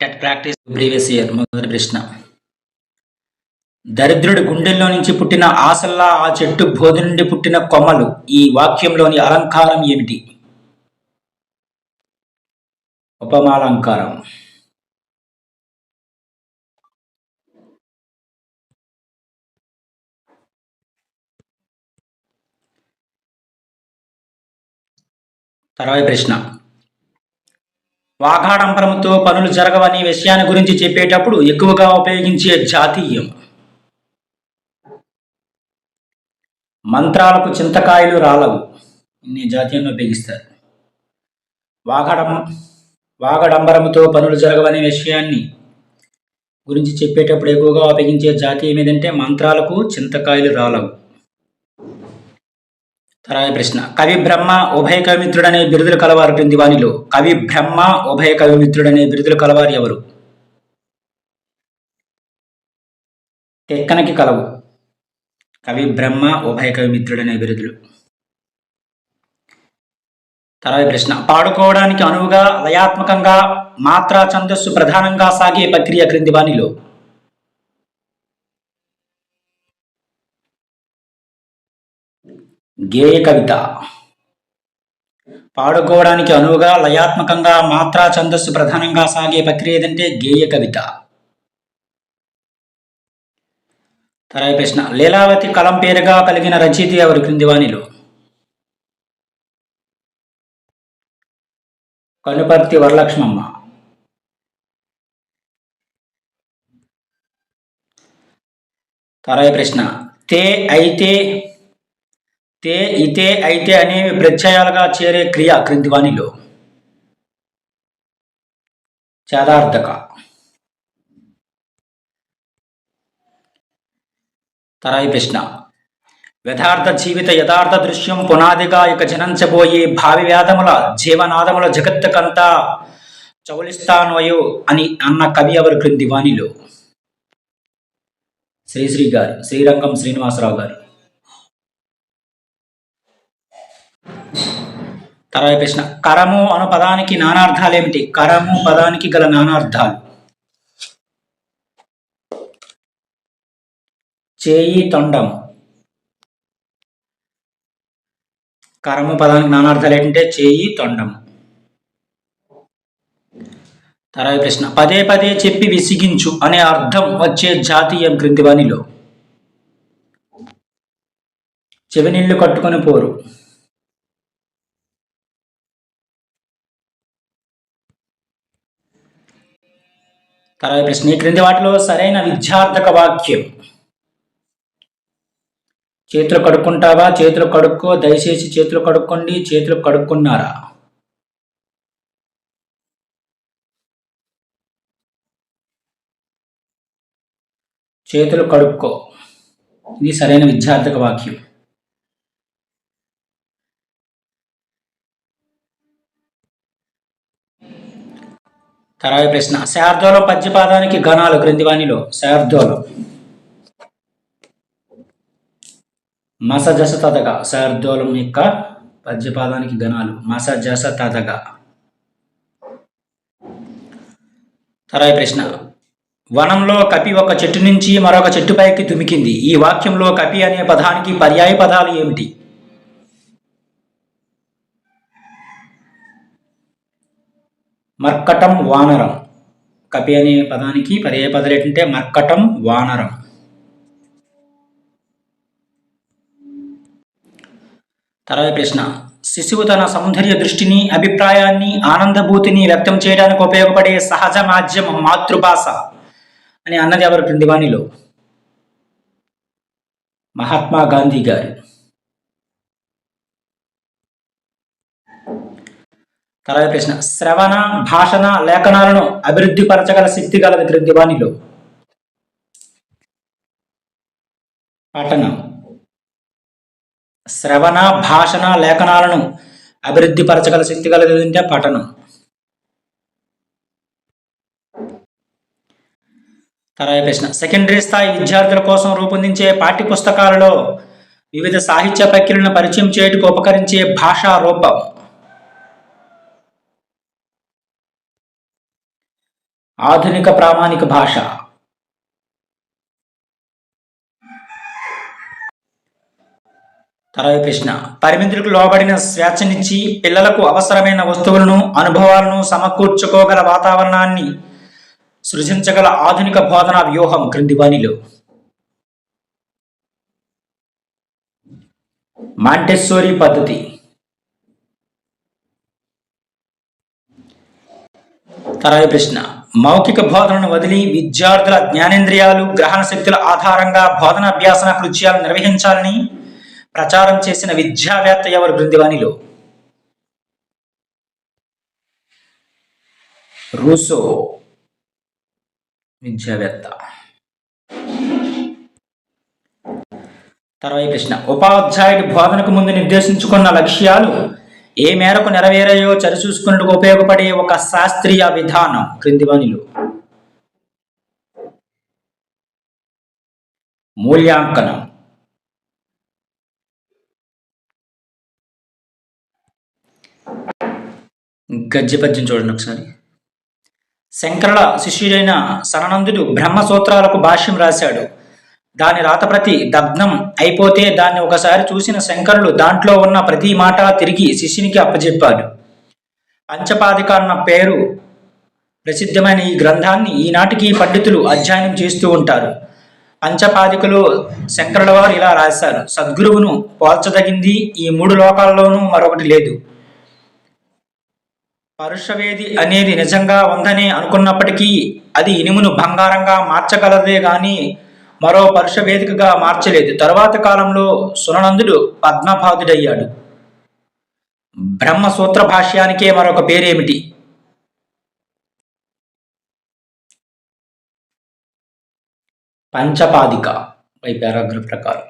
TET practice previous year మొదటి ప్రశ్న దరిద్రుడి గుండెల్లో నుంచి పుట్టిన ఆసల్లా ఆ చెట్టు బోధి నుండి పుట్టిన కొమ్మలు ఈ వాక్యంలోని అలంకారం ఏమిటి? ఉపమాలంకారం. తర్వాత ప్రశ్న. వాఘాడంబరంతో పనులు జరగవని విషయాన్ని గురించి చెప్పేటప్పుడు ఎక్కువగా ఉపయోగించే జాతీయం. మంత్రాలకు చింతకాయలు రాలవు. ఇన్ని జాతీయంలో ఉపయోగిస్తారు. వాఘడం వాగడంబరముతో పనులు జరగవనే విషయాన్ని గురించి చెప్పేటప్పుడు ఎక్కువగా ఉపయోగించే జాతీయం ఏదంటే మంత్రాలకు చింతకాయలు రాలవు. తరాయి ప్రశ్న. కవి బ్రహ్మ ఉభయ కవిమిత్రుడనే బిరుదులు కలవారు క్రింది వానిలో కవి బ్రహ్మ ఉభయ కవిమిత్రుడనే బిరుదులు కలవారు ఎవరు? తెక్కనకి కలవు. కవి బ్రహ్మ ఉభయ కవిమిత్రుడనే బిరుదులు. తర్వాత ప్రశ్న. పాడుకోవడానికి అనువుగా లయాత్మకంగా మాత్రా ఛందస్సు ప్రధానంగా సాగే ప్రక్రియ క్రింది వానిలో గేయ కవిత పాడుకోవడానికి అనువుగా లయాత్మకంగా మాత్రా ఛందస్సు ప్రధానంగా సాగే ప్రక్రియ ఏదంటే గేయ కవిత తరాయి ప్రశ్న లీలావతి కలం పేరుగా కలిగిన రచయిత ఎవరు క్రింది వానిలో కనుపర్తి వరలక్ష్మమ్మ. తరాయి ప్రశ్న తే అయితే తే ఇతే అయితే అనేవి ప్రత్యయాలుగా చేరే క్రియ క్రింది వాణిలో చాదార్థక తరాయి ప్రశ్న. యథార్థ జీవిత యథార్థ దృశ్యం పునాదిగా ఇక జనంచబోయే భావి వేదముల జీవనాదముల జగత్తుకంతా చౌలిస్తానోయో అని అన్న కవి ఎవరు క్రింది వాణిలో శ్రీశ్రీ గారు శ్రీరంగం శ్రీనివాసరావు గారు. తర్వాత ప్రశ్న కరము అను పదానికి నానార్థాలు ఏమిటి కరము పదానికి గల నానార్థాలు. చేయి తొండం కరము పదానికి నానార్థాలు ఏంటంటే చేయి తొండం తర్వాత ప్రశ్న పదే పదే చెప్పి విసిగించు అనే అర్థం వచ్చే జాతీయం క్రింది పనిలో చెవినీళ్ళు కట్టుకొని పోరు. తర్వాత ప్రశ్న. ఈ క్రింది వాటిలో సరైన విద్యార్థక వాక్యం. చేతులు కడుక్కుంటావా? చేతులు కడుక్కో. దయచేసి చేతులు కడుక్కోండి. చేతులు కడుక్కున్నారా? చేతులు కడుక్కో. ఇది సరైన విద్యార్థక వాక్యం. తర్వాత ప్రశ్న. శార్దూలం పద్యపాదానికి గణాలు క్రిందివాణిలో శార్ధోలో మస జస తదగ శార్దూలం యొక్క పద్యపాదానికి గణాలు మసజస తదగ తర్వాత ప్రశ్న. వనంలో కపి ఒక చెట్టు నుంచి మరొక చెట్టుపైకి తుమికింది. ఈ వాక్యంలో కపి అనే పదానికి పర్యాయ పదాలు ఏమిటి? మర్కటం వానరం. కపి అనే పదానికి పర్యాయ పదాలు ఏంటంటే మర్కటం వానరం. తర్వాత ప్రశ్న. శిశువు తన సౌందర్య దృష్టిని అభిప్రాయాన్ని ఆనందభూతిని వ్యక్తం చేయడానికి ఉపయోగపడే సహజ మాధ్యమం మాతృభాష అని అన్నది ఎవరు క్రింది వాణిలో మహాత్మా గాంధీ గారు. తర్వాత ప్రశ్న. శ్రవణ భాషణ లేఖనాలను అభివృద్ధి పరచగల శక్తి గల గ్రంథివాణిలో పఠనం. శ్రవణ భాషణ లేఖనాలను అభివృద్ధి పరచగల శక్తి కలది అంటే పఠనం. తర్వాత ప్రశ్న. సెకండరీ స్థాయి విద్యార్థుల కోసం రూపొందించే పాఠ్య పుస్తకాలలో వివిధ సాహిత్య ప్రక్రియలను పరిచయం చేయటకు ఉపకరించే భాషా రూపం. ఆధునిక ప్రామాణిక భాష. తరవి ప్రశ్న. పరిమితులకు లోబడిన స్వేచ్ఛనిచ్చి పిల్లలకు అవసరమైన వస్తువులను అనుభవాలను సమకూర్చుకోగల వాతావరణాన్ని సృజించగల ఆధునిక బోధనా వ్యూహం క్రింది వానిలో మాంటెస్సోరీ పద్ధతి. తరవి ప్రశ్న. మౌఖిక బోధనను వదిలి విద్యార్థుల జ్ఞానేంద్రియాలు గ్రహణ శక్తుల ఆధారంగా బోధన అభ్యాసన కృత్యాలు నిర్వహించాలని ప్రచారం చేసిన విద్యావేత్త ఎవరు? బృందివానిలో రూసో విద్యావేత్త. తర్వాత ప్రశ్న. ఉపాధ్యాయుడి బోధనకు ముందు నిర్దేశించుకున్న లక్ష్యాలు ఏ మేరకు నెరవేరాయో చరిచూసుకున్నట్టుకు ఉపయోగపడే ఒక శాస్త్రీయ విధానం. క్రింది వానిలో మూల్యాంకనం. గద్య పద్యం చూడండి ఒకసారి. శంకరుల శిష్యుడైన సననందుడు బ్రహ్మసూత్రాలకు భాష్యం రాశాడు. దాని రాతప్రతి దగ్నం అయిపోతే దాన్ని ఒకసారి చూసిన శంకరులు దాంట్లో ఉన్న ప్రతి మాట తిరిగి శిష్యునికి అప్పచెప్పాడు పంచపాదిక అన్న పేరు ప్రసిద్ధమైన ఈ గ్రంథాన్ని ఈనాటికి పండితులు అధ్యయనం చేస్తూ ఉంటారు. పంచపాదికలో శంకరుల వారు ఇలా రాశారు సద్గురువును పోల్చదగింది ఈ మూడు లోకాల్లోనూ మరొకటి లేదు. పరుషవేది అనేది నిజంగా ఉందని అనుకున్నప్పటికీ అది ఇనుమును బంగారంగా మార్చగలదే కానీ మరో పరుష వేదికగా మార్చలేదు. తరువాత కాలంలో సుననందుడు పద్మపాదుడయ్యాడు బ్రహ్మసూత్ర భాష్యానికే మరొక పేరేమిటి? పంచపాదిక పై పారాగ్రఫ్ ప్రకారం.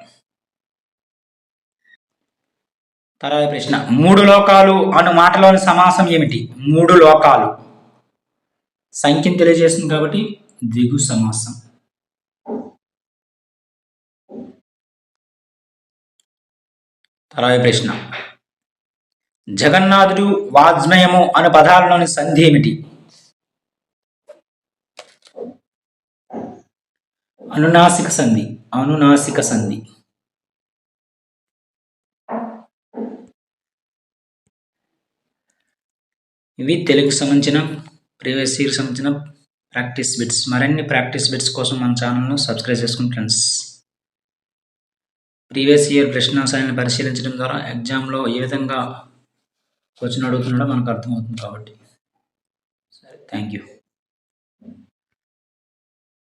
తర్వాత ప్రశ్న. మూడు లోకాలు అను మాటలోని సమాసం ఏమిటి? మూడు లోకాలు. సంఖ్యను తెలియజేస్తుంది కాబట్టి దిగు సమాసం. తర్వాత ప్రశ్న. జగన్నాథుడు వాజ్మయము అను పదాలలోని సంధి ఏమిటి అనునాసిక సంధి అనునాసిక సంధి. ఇవి తెలుగుకు సంబంధించిన ప్రీవియస్ సంబంధించిన ప్రాక్టీస్ బిట్స్. మరిన్ని ప్రాక్టీస్ బిట్స్ కోసం మన ఛానల్ను సబ్స్క్రైబ్ చేసుకోండి ఫ్రెండ్స్. ప్రీవియస్ ఇయర్ ప్రశ్నాంశాలను పరిశీలించడం ద్వారా ఎగ్జామ్లో ఏ విధంగా క్వశ్చన్ అడుగుతున్నాడో మనకు అర్థమవుతుంది కాబట్టి. సరే థ్యాంక్ యూ